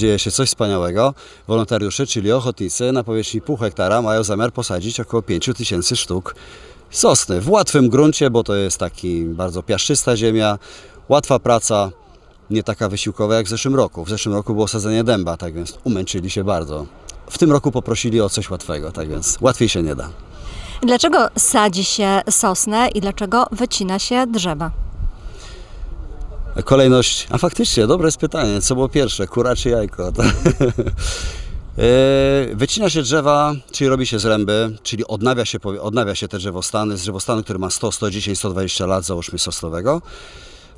dzieje się coś wspaniałego. Wolontariusze, czyli ochotnicy na powierzchni pół hektara mają zamiar posadzić około 5 tysięcy sztuk sosny w łatwym gruncie, bo to jest taki bardzo piaszczysta ziemia, łatwa praca, nie taka wysiłkowa jak w zeszłym roku. W zeszłym roku było sadzenie dęba, tak więc umęczyli się bardzo. W tym roku poprosili o coś łatwego, tak więc łatwiej się nie da. Dlaczego sadzi się sosnę i dlaczego wycina się drzewa? Kolejność, a faktycznie, dobre jest pytanie, co było pierwsze, kura czy jajko? E, Wycina się drzewa, czyli robi się zręby, czyli odnawia się, odnawia się te drzewostany z drzewostanu, który ma 100, 110, 120 lat, załóżmy sosnowego.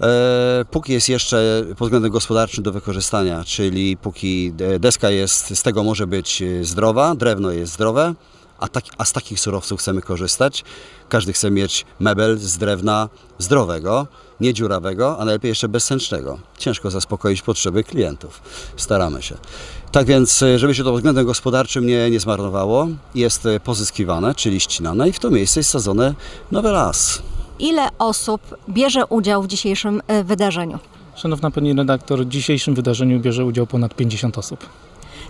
E, Póki jest jeszcze pod względem gospodarczym do wykorzystania, czyli póki de- deska jest, z tego może być e, zdrowa, drewno jest zdrowe, a, tak, a z takich surowców chcemy korzystać. Każdy chce mieć mebel z drewna zdrowego, nie dziurawego, a najlepiej jeszcze bezsęcznego. Ciężko zaspokoić potrzeby klientów. Staramy się. Tak więc, e, żeby się to pod względem gospodarczym nie, nie zmarnowało, jest e, pozyskiwane, czyli ścinane i w to miejsce jest sadzony nowy las. Ile osób bierze udział w dzisiejszym e, wydarzeniu? Szanowna Pani redaktor, w dzisiejszym wydarzeniu bierze udział ponad 50 osób.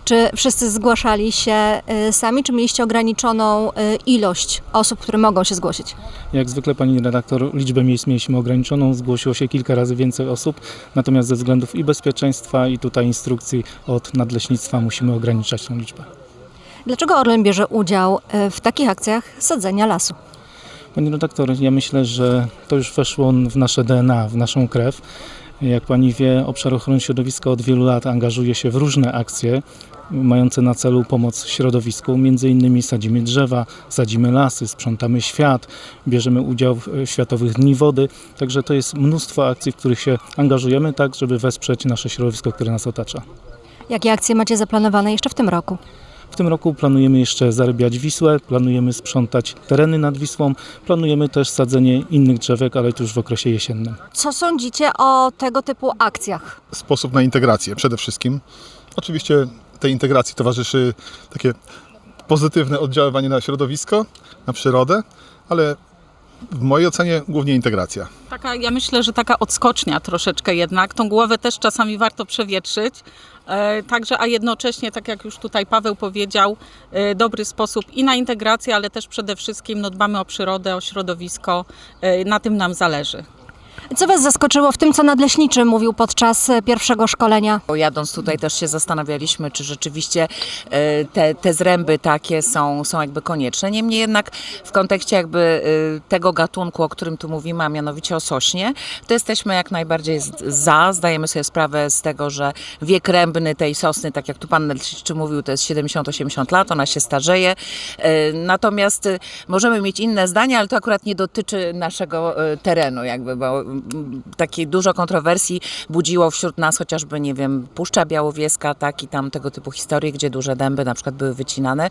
Czy wszyscy zgłaszali się e, sami, czy mieliście ograniczoną e, ilość osób, które mogą się zgłosić? Jak zwykle Pani redaktor, liczbę miejsc mieliśmy ograniczoną, zgłosiło się kilka razy więcej osób, natomiast ze względów i bezpieczeństwa i tutaj instrukcji od nadleśnictwa musimy ograniczać tę liczbę. Dlaczego Orlen bierze udział e, w takich akcjach sadzenia lasu? Pani redaktor, ja myślę, że to już weszło w nasze DNA, w naszą krew. Jak Pani wie, obszar ochrony środowiska od wielu lat angażuje się w różne akcje mające na celu pomoc środowisku. Między innymi sadzimy drzewa, sadzimy lasy, sprzątamy świat, bierzemy udział w e, Światowych Dni Wody. Także to jest mnóstwo akcji, w których się angażujemy tak, żeby wesprzeć nasze środowisko, które nas otacza. Jakie akcje macie zaplanowane jeszcze w tym roku? W tym roku planujemy jeszcze zarybiać Wisłę, planujemy sprzątać tereny nad Wisłą, planujemy też sadzenie innych drzewek, ale to już w okresie jesiennym. Co sądzicie o tego typu akcjach? sposób na integrację przede wszystkim. Oczywiście tej integracji towarzyszy takie pozytywne oddziaływanie na środowisko, na przyrodę, ale w mojej ocenie głównie integracja. Taka, ja myślę, że taka odskocznia troszeczkę jednak. Tą głowę też czasami warto przewietrzyć. E, także, a jednocześnie, tak jak już tutaj Paweł powiedział, e, dobry sposób i na integrację, ale też przede wszystkim no, dbamy o przyrodę, o środowisko. E, na tym nam zależy. Co Was zaskoczyło w tym, co nadleśniczy mówił podczas e, pierwszego szkolenia? Jadąc tutaj też się zastanawialiśmy, czy rzeczywiście e, te, te zręby takie są, są jakby konieczne. Niemniej jednak w kontekście jakby e, tego gatunku, o którym tu mówimy, a mianowicie o sośnie, to jesteśmy jak najbardziej za. Zdajemy sobie sprawę z tego, że wiek rębny tej sosny, tak jak tu pan Nelczyk mówił, to jest 70-80 lat, ona się starzeje. Natomiast możemy mieć inne zdania, ale to akurat nie dotyczy naszego terenu jakby, bo takiej dużo kontrowersji budziło wśród nas chociażby, nie wiem, Puszcza Białowieska, tak, i tam tego typu historie, gdzie duże dęby na przykład były wycinane.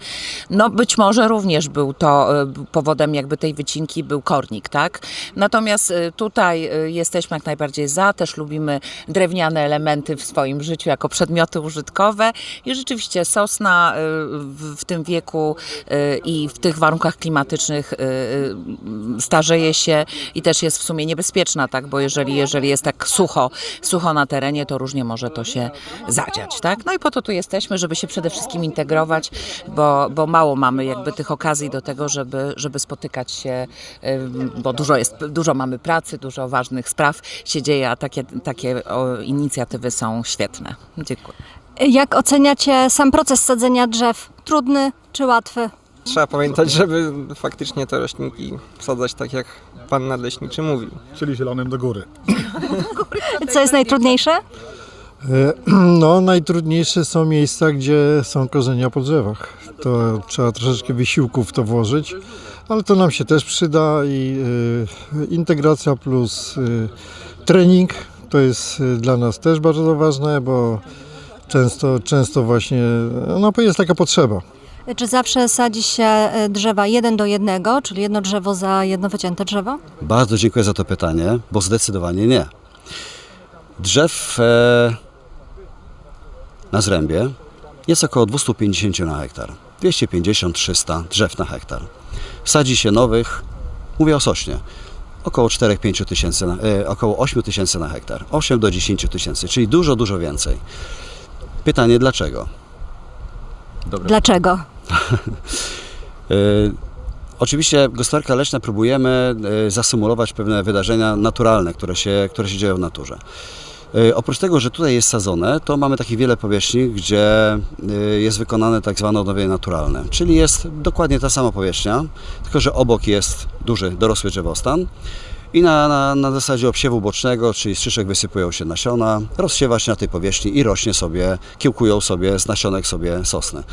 No być może również był to e, powodem jakby tej wycinki był kornik, tak. Natomiast e, tutaj e, jesteśmy jak najbardziej za, też lubimy drewniane elementy w swoim życiu jako przedmioty użytkowe i rzeczywiście sosna w, tym wieku i w tych warunkach klimatycznych starzeje się i też jest w sumie niebezpieczna, tak, bo jeżeli, jeżeli jest tak sucho, sucho na terenie, to różnie może to się zadziać, tak. No i po to tu jesteśmy, żeby się przede wszystkim integrować, bo, bo mało mamy jakby tych okazji do tego, żeby, żeby spotykać się, bo dużo jest, dużo mamy pracy, dużo ważnych spraw się dzieje, a takie, takie inicjatywy są świetne. Dziękuję. Jak oceniacie sam proces sadzenia drzew? Trudny czy łatwy? Trzeba pamiętać, żeby faktycznie te roślinki wsadzać tak, jak pan nadleśniczy mówił. Czyli zielonym do góry. Co jest najtrudniejsze? E, No, najtrudniejsze są miejsca, gdzie są korzenia po drzewach. To trzeba troszeczkę wysiłku w to włożyć, ale to nam się też przyda i e, integracja plus e, trening to jest dla nas też bardzo ważne, bo często, często właśnie no, jest taka potrzeba. Czy zawsze sadzi się e, drzewa jeden do jednego, czyli jedno drzewo za jedno wycięte drzewo? Bardzo dziękuję za to pytanie, bo zdecydowanie nie. Drzew e, na zrębie jest około 250 na hektar. 250-300 drzew na hektar. Sadzi się nowych, mówię o sośnie, około 4-5 tysięcy, e, około 8 tysięcy na hektar. 8 do 10 tysięcy, czyli dużo, dużo więcej. Pytanie dlaczego? Dlaczego? E, Oczywiście gospodarka leśna próbujemy e, zasymulować pewne wydarzenia naturalne, które się, które się dzieją w naturze. E, Oprócz tego, że tutaj jest sadzone, to mamy takich wiele powierzchni, gdzie jest wykonane tak zwane odnowienie naturalne, czyli jest dokładnie ta sama powierzchnia, tylko że obok jest duży, dorosły drzewostan i na, na, na zasadzie obsiewu bocznego, czyli z szyszek wysypują się nasiona, rozsiewa się na tej powierzchni i rośnie sobie, kiełkują sobie z nasionek sobie sosny.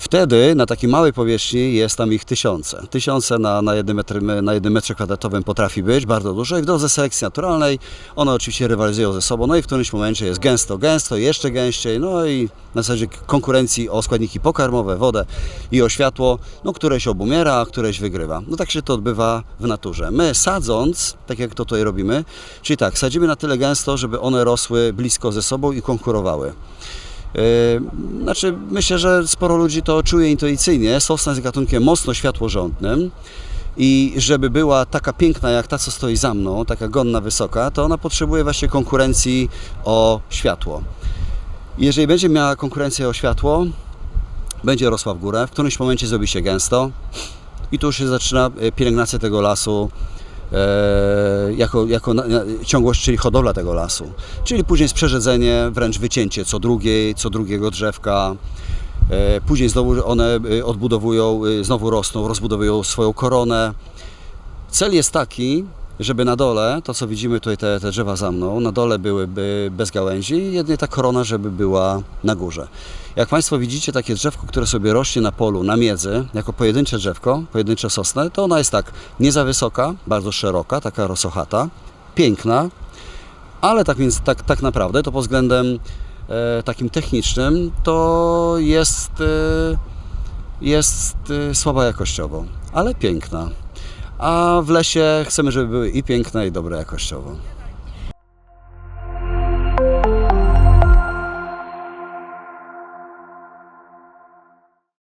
Wtedy na takiej małej powierzchni jest tam ich tysiące. Tysiące na, na, jednym na jednym metrze kwadratowym potrafi być, bardzo dużo i w drodze selekcji naturalnej one oczywiście rywalizują ze sobą, no i w którymś momencie jest gęsto, gęsto, jeszcze gęściej, no i na zasadzie konkurencji o składniki pokarmowe, wodę i o światło, no któreś obumiera, a któreś wygrywa. No tak się to odbywa w naturze. My sadząc, tak jak to tutaj robimy, czyli tak, sadzimy na tyle gęsto, żeby one rosły blisko ze sobą i konkurowały. Yy, Znaczy, myślę, że sporo ludzi to czuje intuicyjnie. Sosna jest gatunkiem mocno światłorządnym i żeby była taka piękna jak ta, co stoi za mną, taka gonna, wysoka, to ona potrzebuje właśnie konkurencji o światło. Jeżeli będzie miała konkurencję o światło, będzie rosła w górę, w którymś momencie zrobi się gęsto i tu już się zaczyna e, pielęgnacja tego lasu jako, jako na, na, ciągłość, czyli hodowla tego lasu. Czyli później jest przerzedzenie, wręcz wycięcie co drugiej, co drugiego drzewka. E, później znowu one e, odbudowują, e, znowu rosną, rozbudowują swoją koronę. Cel jest taki, żeby na dole, to co widzimy tutaj, te, te drzewa za mną, na dole byłyby bez gałęzi jedynie ta korona, żeby była na górze. Jak Państwo widzicie takie drzewko, które sobie rośnie na polu, na miedzy, jako pojedyncze drzewko, pojedyncze sosnę, to ona jest tak nie za wysoka, bardzo szeroka, taka rosochata, piękna, ale tak więc tak, tak naprawdę to pod względem e, takim technicznym to jest, e, jest e, słaba jakościowo, ale piękna. A w lesie chcemy, żeby były i piękne, i dobre jakościowo.